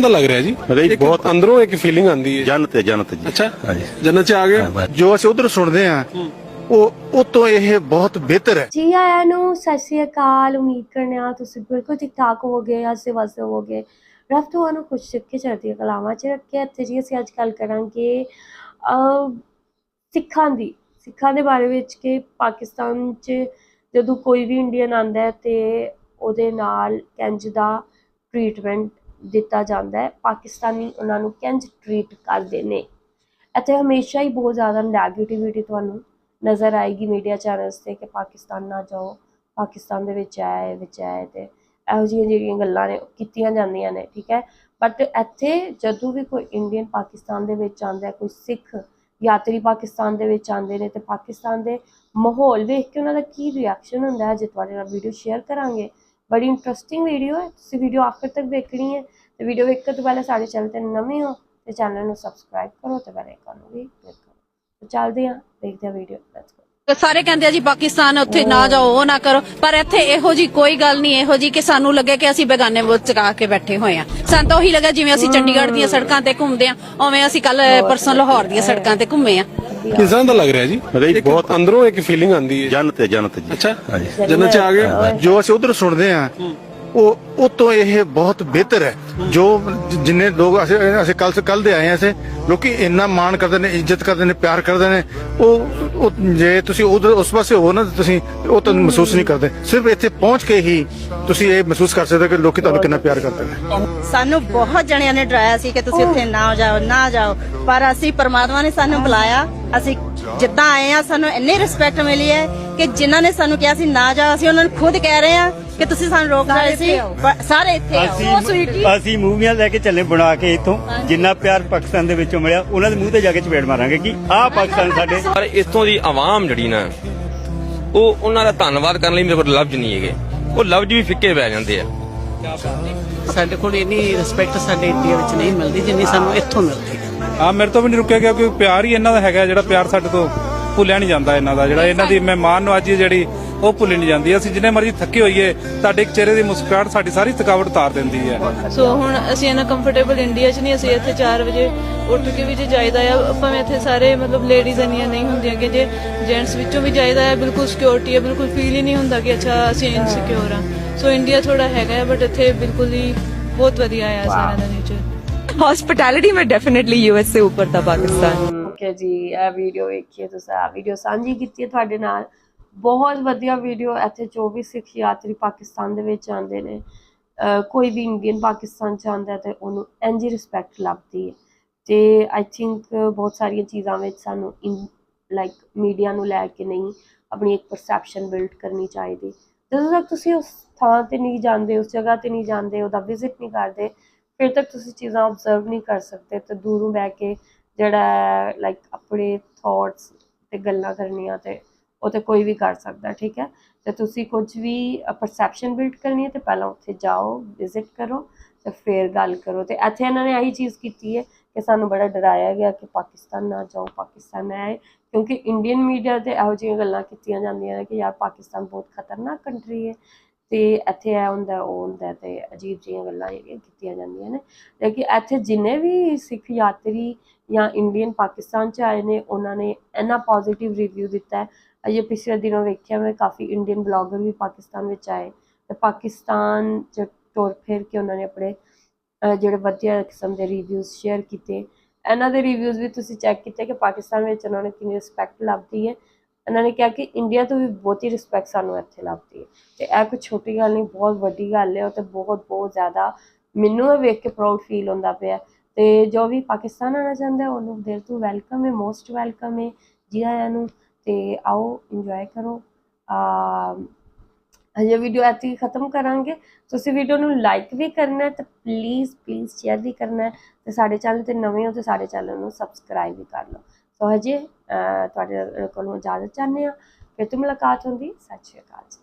ਦਾ ਲੱਗ ਰਿਹਾ ਜੀ। ਇੱਕ ਬਹੁਤ- ਅੰਦਰੋਂ ਇੱਕ ਫੀਲਿੰਗ ਆਂਦੀ ਹੈ। ਜੰਨਤ ਹੈ ਜੰਨਤ ਜੀ। ਅੱਛਾ ਹਾਂਜੀ ਜੰਨਤ ਚ ਆ ਗਏ। ਜੋ ਅਸੀਂ ਉਧਰ ਸੁਣਦੇ ਆ ਉਹ ਉਹ ਤੋਂ ਇਹ ਬਹੁਤ ਬਿਹਤਰ ਹੈ। ਜੀ ਆਇਆਂ ਨੂੰ ਸਤਿ ਸ਼੍ਰੀ ਅਕਾਲ ਉਮੀਦ ਕਰਨੇ ਆ ਤੁਸੀਂ ਬਿਲਕੁਲ ਠੀਕ ਠਾਕ ਹੋਵੋਗੇ ਆਸੇ ਵਾਸੇ ਹੋਵੋਗੇ। ਰੱਬ ਤੁਹਾਨੂੰ ਖੁਸ਼ ਰੱਖੇ ਚੜ੍ਹਦੀਆਂ ਕਲਾਵਾਂ ਚ ਰੱਖੇ। ਇੱਥੇ ਜੀ ਅਸੀਂ ਅੱਜ ਗੱਲ ਕਰਾਂਗੇ ਸਿੱਖਾਂ ਦੀ। ਸਿੱਖਾਂ ਦੇ ਬਾਰੇ ਵਿੱਚ ਕਿ ਪਾਕਿਸਤਾਨ 'ਚ ਜਦੋਂ ਕੋਈ ਵੀ ਇੰਡੀਅਨ ਆਂਦਾ ਹੈ ਤੇ ਉਹਦੇ ਨਾਲ ਕਿੰਜ ਦਾ ਟ੍ਰੀਟਮੈਂਟ ਦਿੱਤਾ ਜਾਂਦਾ ਹੈ। ਪਾਕਿਸਤਾਨੀ ਉਹਨਾਂ ਨੂੰ ਕਿੰਜ ਟ੍ਰੀਟ ਕਰਦੇ ਨੇ? ਇੱਥੇ ਹਮੇਸ਼ਾ ਹੀ ਬਹੁਤ ਜ਼ਿਆਦਾ ਨੈਗੇਟਿਵਿਟੀ ਤੁਹਾਨੂੰ ਨਜ਼ਰ ਆਏਗੀ ਮੀਡੀਆ ਚੈਨਲਸ ਤੇ ਕਿ ਪਾਕਿਸਤਾਨ ਨਾ ਜਾਓ, ਪਾਕਿਸਤਾਨ ਦੇ ਵਿੱਚ ਆਏ ਵਿੱਚ ਆਏ ਤੇ ਇਹੋ ਜਿਹੀਆਂ ਜਿਹੜੀਆਂ ਗੱਲਾਂ ਨੇ ਉਹ ਕੀਤੀਆਂ ਜਾਂਦੀਆਂ ਨੇ, ਠੀਕ ਹੈ? ਬਟ ਇੱਥੇ ਜਦੋਂ ਵੀ ਕੋਈ ਇੰਡੀਅਨ ਪਾਕਿਸਤਾਨ ਦੇ ਵਿੱਚ ਆਉਂਦਾ ਹੈ, ਕੋਈ ਸਿੱਖ ਯਾਤਰੀ ਪਾਕਿਸਤਾਨ ਦੇ ਵਿੱਚ ਆਉਂਦੇ ਨੇ ਤੇ ਪਾਕਿਸਤਾਨ ਦੇ ਮਾਹੌਲ ਵੇਖ ਕੇ ਉਹਨਾਂ ਦਾ ਕੀ ਰਿਐਕਸ਼ਨ ਹੁੰਦਾ ਹੈ, ਜੇ ਤੁਹਾਡੇ ਨਾਲ ਵੀਡੀਓ ਸ਼ੇਅਰ ਕਰਾਂਗੇ ਬੜੀ ਇੰਟਰਸਟਿੰਗ ਵੀਡੀਓ ਹੈ ਤੁਸੀਂ ਵੀਡੀਓ ਆਖਰ ਤੱਕ ਦੇਖਣੀ ਹੈ ਤੇ ਵੀਡੀਓ ਵੇਖਣ ਤੋਂ ਪਹਿਲਾਂ ਸਾਡੇ ਚੈਨਲ ਤੇ ਨਵੇਂ ਹੋ ਤੇ ਚੈਨਲ ਨੂੰ ਸਬਸਕ੍ਰਾਈਬ ਕਰੋ ਤੇ ਬੈਲ ਆਈਕਨ ਨੂੰ ਵੀ ਕਲਿੱਕ ਕਰੋ। ਤੇ ਚੱਲਦੇ ਹਾਂ ਦੇਖਦੇ ਹਾਂ ਵੀਡੀਓ ਲੈਟਸ ਗੋ ਤੇ ਸਾਰੇ ਕਹਿੰਦੇ ਆ ਜੀ ਪਾਕਿਸਤਾਨ ਉੱਥੇ ਨਾ ਜਾਓ ਉਹ ਨਾ ਕਰੋ। ਪਰ ਇੱਥੇ ਇਹੋ ਜੀ ਕੋਈ ਗੱਲ ਨਹੀਂ ਇਹੋ ਜੀ ਕਿ ਸਾਨੂੰ ਲੱਗੇ ਕਿ ਅਸੀਂ ਬੇਗਾਨੇ ਮੁਲਕ ਚਕਾ ਕੇ ਬੈਠੇ ਹੋਏ ਆ ਸਾਨੂੰ ਤਾਂ ਉਹੀ ਲੱਗਾ ਜਿਵੇਂ ਅਸੀਂ ਚੰਡੀਗੜ੍ਹ ਦੀਆਂ ਸੜਕਾਂ ਤੇ ਘੁੰਮਦੇ ਆ ਉਵੇਂ ਅਸੀਂ ਕੱਲ ਪਰਸੋਂ ਲਾਹੌਰ ਦੀਆਂ ਸੜਕਾਂ ਤੇ ਘੁੰਮੇ ਆ ਕਿਸ ਤਰ੍ਹਾਂ ਦਾ ਲੱਗ ਰਿਹਾ ਜੀ? ਜੀ, ਇੱਕ ਬਹੁਤ- ਅੰਦਰੋਂ ਇੱਕ ਫੀਲਿੰਗ ਆਂਦੀ ਹੈ। ਜੰਨਤ ਹੈ ਜੰਨਤ ਜੀ। ਅੱਛਾ। ਹਾਂਜੀ ਜੰਨਤ ਚ ਆ ਗਏ। ਜੋ ਅਸੀਂ ਉਧਰ ਸੁਣਦੇ ਆ ਉਹ ਉਹ ਤੋਂ ਇਹ ਬਹੁਤ ਬਿਹਤਰ ਹੈ। ਜੋ ਜ- ਜਿੰਨੇ ਲੋਕ ਅਸੀਂ ਅਸੀਂ ਕੱਲ ਕੱਲ ਦੇ ਆਏ ਆ ਅਸੀਂ ਲੋਕੀ ਇੰਨਾ ਮਾਣ ਕਰਦੇ ਨੇ, ਇੱਜ਼ਤ ਕਰਦੇ ਨੇ, ਪਿਆਰ ਕਰਦੇ ਨੇ, ਉਹ ਜੇ ਤੁਸੀਂ ਉਧਰ, ਉਸ ਪਾਸੇ ਹੋ ਨਾ, ਤੁਸੀਂ ਉਹ ਤੁਹਾਨੂੰ ਮਹਿਸੂਸ ਨਹੀਂ ਕਰਦੇ। ਸਿਰਫ ਇੱਥੇ ਪਹੁੰਚ ਕੇ ਹੀ ਤੁਸੀਂ ਇਹ ਮਹਿਸੂਸ ਕਰ ਸਕਦੇ ਹੋ ਕਿ ਲੋਕੀ ਤੁਹਾਨੂੰ ਕਿੰਨਾ ਪਿਆਰ ਕਰਦੇ ਨੇ। ਸਾਨੂੰ ਬਹੁਤ ਜਣਿਆਂ ਨੇ ਡਰਾਇਆ ਸੀ ਕਿ ਤੁਸੀਂ ਉੱਥੇ ਨਾ ਜਾਓ ਨਾ ਜਾਓ। ਪਰ ਅਸੀਂ ਪਰਮਾਤਮਾ ਨੇ ਸਾਨੂੰ ਬੁਲਾਇਆ। ਅਸੀਂ ਜਿੱਦਾਂ ਆਏ ਆ ਸਾਨੂੰ ਇੰਨੀ ਰਿਸਪੈਕਟ ਮਿਲੀ ਹੈ ਕਿ ਜਿਨ੍ਹਾਂ ਨੇ ਸਾਨੂੰ ਕਿਹਾ ਸੀ ਨਾ ਜਾਓ, ਅਸੀਂ ਉਹਨਾਂ ਨੂੰ ਖੁਦ ਕਹਿ ਰਹੇ ਆ ਕਿ ਤੁਸੀਂ ਸਾਨੂੰ ਰੋਕ ਰਹੇ ਸੀ? ਸਾਰੇ ਇੱਥੇ ਆਓ। ਉਹ ਸਵੀਟੀ ਅਸੀਂ ਮੂਵੀਆਂ ਲੈ ਕੇ ਚੱਲੇ ਬਣਾ ਕੇ ਇੱਥੋਂ। ਜਿੰਨਾ ਪਿਆਰ ਪਾਕਿਸਤਾਨ ਦੇ ਵਿੱਚੋਂ ਮਿਲਿਆ ਉਹਨਾਂ ਦੇ ਮੂੰਹ ਤੇ ਜਾ ਕੇ ਚਪੇੜ ਮਾਰਾਂਗੇ ਕਿ ਆਹ ਪਾਕਿਸਤਾਨ ਸਾਡੇ। ਪਰ ਇੱਥੋਂ ਦੀ ਆਵਾਮ ਜਿਹੜੀ ਨਾ ਉਹ ਉਹਨਾਂ ਦਾ ਧੰਨਵਾਦ ਕਰਨ ਲਈ ਮੇਰੇ ਕੋਲ ਲਫ਼ਜ਼ ਨਹੀਂ ਹੈਗੇ। ਉਹ ਲਫ਼ਜ਼ ਵੀ ਫਿੱਕੇ ਪੈ ਜਾਂਦੇ ਆ। ਸਾਡੇ ਕੋਲ ਇੰਨੀ ਰਿਸਪੈਕਟ ਸਾਡੇ ਇੰਡੀਆ ਵਿੱਚ ਨਹੀਂ ਮਿਲਦੀ ਜਿੰਨੀ ਸਾਨੂੰ ਇੱਥੋਂ ਮਿਲਦੀ ਹੈ। ਹਾਂ ਮੇਰੇ ਤੋਂ ਵੀ ਨਹੀਂ ਰੁਕਿਆ ਗਿਆ ਕਿਉਂਕਿ ਪਿਆਰ ਹੀ ਇਹਨਾਂ ਦਾ ਹੈਗਾ ਜਿਹੜਾ ਪਿਆਰ ਸਾਡੇ ਤੋਂ ਭੁੱਲਿਆ ਨਹੀਂ ਜਾਂਦਾ ਇਹਨਾਂ ਦਾ। ਜਿਹੜਾ ਇਹਨਾਂ ਦੀ ਮਹਿਮਾਨ ਨਵਾਜੀ ਜਿਹੜੀ ਉਹ ਭੁੱਲੀ ਨਹੀਂ ਜਾਂਦੀ। ਅਸੀਂ ਜਿੰਨੇ ਮਰਜ਼ੀ ਥੱਕੇ ਹੋਈਏ ਤੁਹਾਡੇ ਚਿਹਰੇ ਦੀ ਮੁਸਕਰਾਹਟ ਸਾਡੀ ਸਾਰੀ ਥਕਾਵਟ ਉਤਾਰ ਦਿੰਦੀ ਹੈ। ਸੋ ਹੁਣ ਅਸੀਂ ਇਹਨਾਂ ਕੰਫਰਟੇਬਲ ਇੰਡੀਆ 'ਚ ਨਹੀਂ ਅਸੀਂ ਇੱਥੇ 4 ਵਜੇ ਉੱਠ ਕੇ ਵੀ ਜੇ ਜਾਈਦਾ ਆ ਭਾਵੇਂ ਇੱਥੇ ਸਾਰੇ ਮਤਲਬ ਲੇਡੀਜ਼ ਇੰਨੀਆਂ ਨਹੀਂ ਹੁੰਦੀਆਂ ਕਿ ਜੇ ਜੈਂਟਸ ਵਿੱਚੋਂ ਵੀ ਜਾਈਦਾ ਆ ਬਿਲਕੁਲ ਸਿਕਿਉਰਿਟੀ ਹੈ ਬਿਲਕੁਲ ਫੀਲ ਹੀ ਨਹੀਂ ਹੁੰਦਾ ਕਿ ਅੱਛਾ ਅਸੀਂ ਇਨਸਿਕਿਉਰ ਆ। ਸੋ ਇੰਡੀਆ ਥੋੜਾ ਹੈਗਾ ਬਟ ਇੱਥੇ ਬਿਲਕੁਲ ਹੀ ਬਹੁਤ ਵਧੀਆ ਆ ਸਾਰਾ ਦਾ ਨੇਚਰ ਹਸਪਿਟੈਲਿਟੀ ਮੈਂ ਡੈਫੀਨਿਟਲੀ ਯੂਐਸ ਸੇ ਉੱਪਰ ਦਾ ਪਾਕਿਸਤਾਨ। ਓਕੇ ਜੀ ਇਹ ਵੀਡੀਓ ਵੇਖੀਏ ਤੁਸੀਂ ਆ ਵੀਡੀਓ ਸਾਂਝੀ ਕੀਤੀ ਤੁਹਾਡੇ ਨਾਲ। ਬਹੁਤ ਵਧੀਆ ਵੀਡੀਓ ਇੱਥੇ ਜੋ ਵੀ ਸਿੱਖ ਯਾਤਰੀ ਪਾਕਿਸਤਾਨ ਦੇ ਵਿੱਚ ਆਉਂਦੇ ਨੇ ਕੋਈ ਵੀ ਇੰਡੀਅਨ ਪਾਕਿਸਤਾਨ ਚ ਆਉਂਦਾ ਹੈ ਤੇ ਉਹਨੂੰ ਇੰਜ ਹੀ ਰਿਸਪੈਕਟ ਲੱਭਦੀ ਹੈ। ਤੇ ਆਈ ਥਿੰਕ ਬਹੁਤ ਸਾਰੀਆਂ ਚੀਜ਼ਾਂ ਵਿੱਚ ਸਾਨੂੰ ਲਾਈਕ ਮੀਡੀਆ ਨੂੰ ਲੈ ਕੇ ਨਹੀਂ, ਆਪਣੀ ਇੱਕ ਪਰਸੈਪਸ਼ਨ ਬਿਲਡ ਕਰਨੀ ਚਾਹੀਦੀ। ਜਦੋਂ ਤੱਕ ਤੁਸੀਂ ਉਸ ਥਾਂ ਤੇ ਨਹੀਂ ਜਾਂਦੇ, ਉਸ ਜਗ੍ਹਾ ਤੇ ਨਹੀਂ ਜਾਂਦੇ, ਉਹਦਾ ਵਿਜ਼ਿਟ ਨਹੀਂ ਕਰਦੇ, ਫਿਰ ਤੱਕ ਤੁਸੀਂ ਚੀਜ਼ਾਂ ਆਬਜ਼ਰਵ ਨਹੀਂ ਕਰ ਸਕਦੇ ਤੇ ਦੂਰੋਂ ਬਹਿ ਕੇ ਜਿਹੜਾ ਲਾਈਕ ਆਪਣੇ ਥਾਟਸ ਤੇ ਗੱਲਾਂ ਕਰਨੀਆਂ ਤੇ ਉਹ ਤੇ ਕੋਈ ਵੀ ਕਰ ਸਕਦਾ, ਠੀਕ ਹੈ? ਤੇ ਤੁਸੀਂ ਕੁਝ ਵੀ ਪਰਸੈਪਸ਼ਨ ਬਿਲਡ ਕਰਨੀ ਹੈ ਤੇ ਪਹਿਲਾਂ ਉੱਥੇ ਜਾਓ ਵਿਜ਼ਿਟ ਕਰੋ ਤੇ ਫਿਰ ਗੱਲ ਕਰੋ ਤੇ ਇੱਥੇ ਇਹਨਾਂ ਨੇ ਆਹੀ ਚੀਜ਼ ਕੀਤੀ ਹੈ ਕਿ ਸਾਨੂੰ ਬੜਾ ਡਰਾਇਆ ਗਿਆ ਕਿ ਪਾਕਿਸਤਾਨ ਨਾ ਜਾਓ, ਪਾਕਿਸਤਾਨ ਨਾ ਆਏ, ਕਿਉਂਕਿ ਇੰਡੀਅਨ ਮੀਡੀਆ ਤੇ ਇਹੋ ਜਿਹੀਆਂ ਗੱਲਾਂ ਕੀਤੀਆਂ ਜਾਂਦੀਆਂ ਨੇ ਕਿ ਯਾਰ ਪਾਕਿਸਤਾਨ ਬਹੁਤ ਖਤਰਨਾਕ ਕੰਟਰੀ ਹੈ ਤੇ ਇੱਥੇ ਇਹ ਹੁੰਦਾ, ਉਹ ਹੁੰਦਾ ਤੇ ਅਜੀਬ ਜਿਹੀਆਂ ਗੱਲਾਂ ਜਿਹੜੀਆਂ ਕੀਤੀਆਂ ਜਾਂਦੀਆਂ ਨੇ। ਲੇਕਿਨ ਇੱਥੇ ਜਿੰਨੇ ਵੀ ਸਿੱਖ ਯਾਤਰੀ ਜਾਂ ਇੰਡੀਅਨ ਪਾਕਿਸਤਾਨ ਚ ਆਏ ਨੇ, ਉਹਨਾਂ ਨੇ ਇੰਨਾ ਪੋਜ਼ਿਟਿਵ ਰਿਵਿਊ ਦਿੱਤਾ ਹੈ ਅਜੇ ਪਿਛਲੇ ਦਿਨੋਂ ਵੇਖਿਆ, ਮੈਂ ਕਾਫੀ ਇੰਡੀਅਨ ਬਲੌਗਰ ਵੀ ਪਾਕਿਸਤਾਨ ਵਿੱਚ ਆਏ। ਤੇ ਪਾਕਿਸਤਾਨ ਚ ਟੁਰ ਫਿਰ ਕੇ ਉਹਨਾਂ ਨੇ ਆਪਣੇ ਜਿਹੜੇ ਵਧੀਆ ਕਿਸਮ ਦੇ ਰਿਵਿਊਜ਼ ਸ਼ੇਅਰ ਕੀਤੇ। ਇਹਨਾਂ ਦੇ ਰਿਵਿਊਜ਼ ਵੀ ਤੁਸੀਂ ਚੈੱਕ ਕੀਤੇ ਕਿ ਪਾਕਿਸਤਾਨ ਵਿੱਚ ਉਹਨਾਂ ਨੇ ਕਿੰਨੀ ਰਿਸਪੈਕਟ ਲੱਭਦੀ ਹੈ। ਇਹਨਾਂ ਨੇ ਕਿਹਾ ਕਿ ਇੰਡੀਆ ਤੋਂ ਵੀ ਬਹੁਤੀ ਰਿਸਪੈਕਟ ਸਾਨੂੰ ਇੱਥੇ ਲੱਭਦੀ ਹੈ। ਤੇ ਇਹ ਕੋਈ ਛੋਟੀ ਗੱਲ ਨਹੀਂ, ਬਹੁਤ ਵੱਡੀ ਗੱਲ ਹੈ। ਉਹ ਤੇ ਬਹੁਤ ਬਹੁਤ ਜ਼ਿਆਦਾ ਮੈਨੂੰ ਇਹ ਵੇਖ ਕੇ ਪ੍ਰਾਊਡ ਫੀਲ ਹੁੰਦਾ ਪਿਆ। ਤੇ ਜੋ ਵੀ ਪਾਕਿਸਤਾਨ ਆਣਾ ਚਾਹੁੰਦਾ ਉਹਨੂੰ ਦਿਲ ਤੋਂ ਵੈਲਕਮ ਹੈ ਮੋਸਟ ਵੈਲਕਮ ਹੈ। ਜੀ ਆਇਆਂ ਨੂੰ ਤੇ ਆਓ ਇੰਜੋਏ ਕਰੋ। ਆ ਹਜੇ ਵੀਡੀਓ ਇੱਥੇ ਖਤਮ ਕਰਾਂਗੇ। ਤੁਸੀਂ ਵੀਡੀਓ ਨੂੰ ਲਾਈਕ ਵੀ ਕਰਨਾ ਹੈ ਤੇ ਪਲੀਜ਼ ਪਲੀਜ਼ ਸ਼ੇਅਰ ਵੀ ਕਰਨਾ ਹੈ ਤੇ ਸਾਡੇ ਚੈਨਲ ਤੇ ਨਵੇਂ ਹੋ ਤੇ ਸਾਡੇ ਚੈਨਲ ਨੂੰ ਸਬਸਕ੍ਰਾਈਬ ਵੀ ਕਰ ਲਓ। ਸੋ ਹਜੇ ਤੁਹਾਡੇ ਕੋਲੋਂ ਇਜਾਜ਼ਤ ਚਾਹੁੰਦੇ ਆ ਫਿਰ ਤੋਂ ਮੁਲਾਕਾਤ ਹੁੰਦੀ। ਸਤਿ ਸ਼੍ਰੀ ਅਕਾਲ ਜੀ।